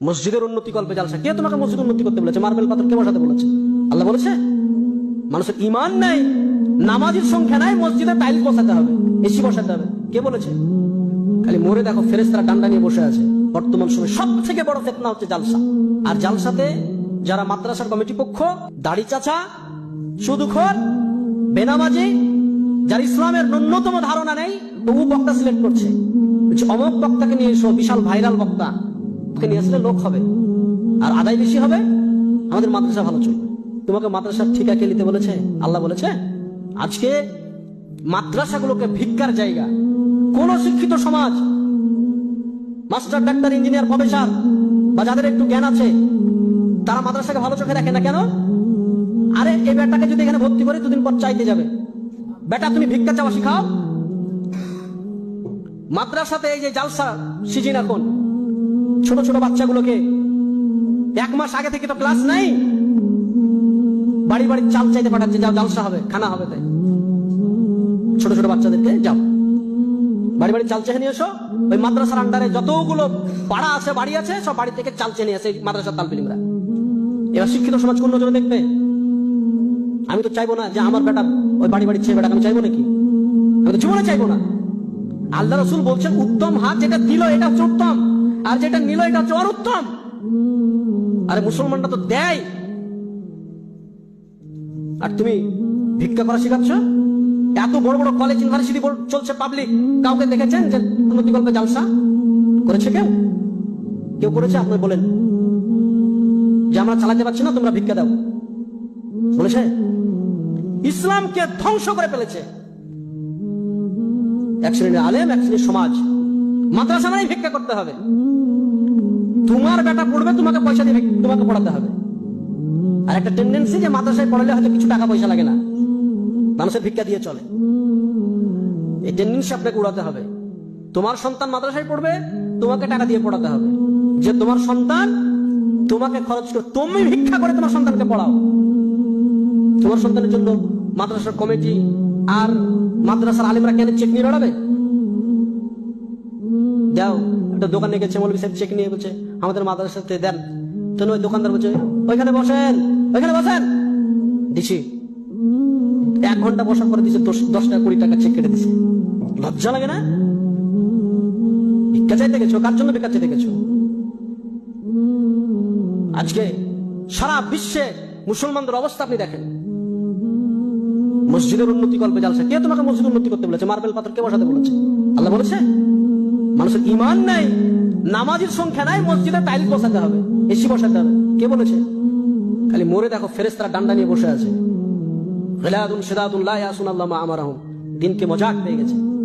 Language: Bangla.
মসজিদের উন্নতি কল্পে জালসা। কে তোমাকে মসজিদ উন্নতি করতে বলেছে? মার্বেল পাথর কে বসাতে বলেছে? আল্লাহ বলেছে, মানুষের ইমান নাই, নামাজের সংখ্যা নাই, মসজিদে টাইল বসাতে হবে, এসি বসাতে হবে। কে বলেছে? খালি মরে দেখো ফেরেস্তারা ডান্ডা নিয়ে বসে আছে। বর্তমান সময় সব থেকে বড় ফেতনা হচ্ছে জালসা। আর জালসাতে যারা মাদ্রাসার কমিটি পক্ষ, দাড়ি চাচা, সুদুখর, বেনামাজি, যার ইসলামের ন্যূনতম ধারণা নেই, তবু বক্তা সিলেক্ট করছে। অমক বক্তাকে নিয়ে এসো, বিশাল ভাইরাল বক্তা। ওকে নিয়ে আসলে লোক হবে। আর আদায় বেশি হবে, আমাদের মাদ্রাসা ভালো চলবে। তোমাকে মাদ্রাসার ঠিকা কে নিতে বলেছে? আল্লাহ বলেছে, আজকে মাদ্রাসাগুলোকে ভিক্ষার জায়গা। কোন শিক্ষিত সমাজ, মাস্টার, ডাক্তার, ইঞ্জিনিয়ার, প্রফেসর, বা যাদের একটু জ্ঞান আছে, তারা মাদ্রাসাকে ভালো চোখে দেখে না কেন? আরে, এই বেটাকে যদি এখানে ভর্তি করে দুদিন পর চাইতে যাবে। বেটা, তুমি ভিক্ষা চাওয়া শিখাও? মাদ্রাসাতে এই যে জালসা সিজিন এখন ছোট ছোট বাচ্চাগুলোকে এক মাস আগে থেকে তো ক্লাস নাই। বাড়ি বাড়ি চাল চাইতে পাঠাচ্ছে, যাও, জালসা হবে, খানা হবে তাই। ছোট ছোট বাচ্চাদেরকে যাও। বাড়ি বাড়ি চাল চেয়ে নিয়ে এসো। ওই মাদ্রাসার আন্ডারে যতগুলো পাড়া আছে, বাড়ি আছে, সব বাড়ি থেকে চাল চেয়ে নিয়ে আসে মাদ্রাসার তালপিলিমরা এবার শিক্ষিত সমাজ কোন নজরে দেখবে? আমি তো চাইব না যে আমার বেটা, ওই বাড়ি বাড়ি ছেলে বেটা আমি চাইব নাকি? আমি তো জীবনে চাইব না। আল্লাহ রসুল বলছেন, উত্তম হাত যেটা দিল, এটা হচ্ছে উত্তম। আর যেটা নিল এটা হচ্ছে অরুত্তম আরে মুসলমানরা তো দেয়। আর তুমি ভিক্ষা করা শেখাচ্ছ? এত বড় বড় কলেজ ইউনিভার্সিটি চলছে পাবলিক কাউকে দেখেছেন যে উন্নতি গল্পে জালসা? করেছে কেউ? কেউ করেছে? আপনি বলেন। যে আমরা চালাতে পারছি না, তোমরা ভিক্ষা দাও। বলেছে, ইসলামকে ধ্বংস করে ফেলেছে। এক শ্রেণির আলেম, এক শ্রেণির সমাজ। মাদ্রাসা মানে ভিক্ষা করতে হবে। তোমার বেটা পড়বে, তোমাকে পয়সা দিয়ে তোমাকে পড়াতে হবে। আর একটা টেন্ডেন্সি যে মাদ্রাসায় পড়ালে হয়তো কিছু টাকা পয়সা লাগে না। মানুষের ভিক্ষা দিয়ে চলে। এই টেন্ডেন্সি আপনাকে উড়াতে হবে। তোমার সন্তান মাদ্রাসায় পড়বে, তোমাকে টাকা দিয়ে পড়াতে হবে। যে তোমার সন্তান, তোমাকে খরচ করে, তুমি ভিক্ষা করে তোমার সন্তানকে পড়াও। তোমার সন্তানের জন্য মাদ্রাসার কমিটি আর মাদ্রাসার আলিমরা কেন চেক নিয়ে লড়াবে যাও, একটা দোকানে গেছে মৌলবী সাহেব চেক নিয়ে বলছে, আমাদের মাদ্রাসাতে দেন। তখন ওই দোকানদার বলছে, ওইখানে বসেন ওইখানে বসেন। দিছি। এক ঘণ্টা বসার পরে দিছে দশ টাকা কুড়ি টাকা চেক কেটে দিছে। লজ্জা লাগে না? ভিক্ষা চাইতে গেছো? কার জন্য ভিক্ষা চাইতে গেছো? আজকে সারা বিশ্বে মুসলমানদের অবস্থা আপনি দেখেন। মসজিদের উন্নতি কল্পে জালসা। কে তোমাকে মসজিদ উন্নতি করতে বলেছে? মার্বেল পাথর কে বসাতে বলেছে? আল্লাহ বলেছে? মানুষের ইমান নাই, নামাজের সংখ্যা নাই, মসজিদে তাইল বসাতে হবে, এসি বসাতে হবে। কে বলেছে? খালি মোরে দেখো ফেরেস্তারা ডান্ডা নিয়ে বসে আছে। দিনকে মজাক পেয়ে গেছে।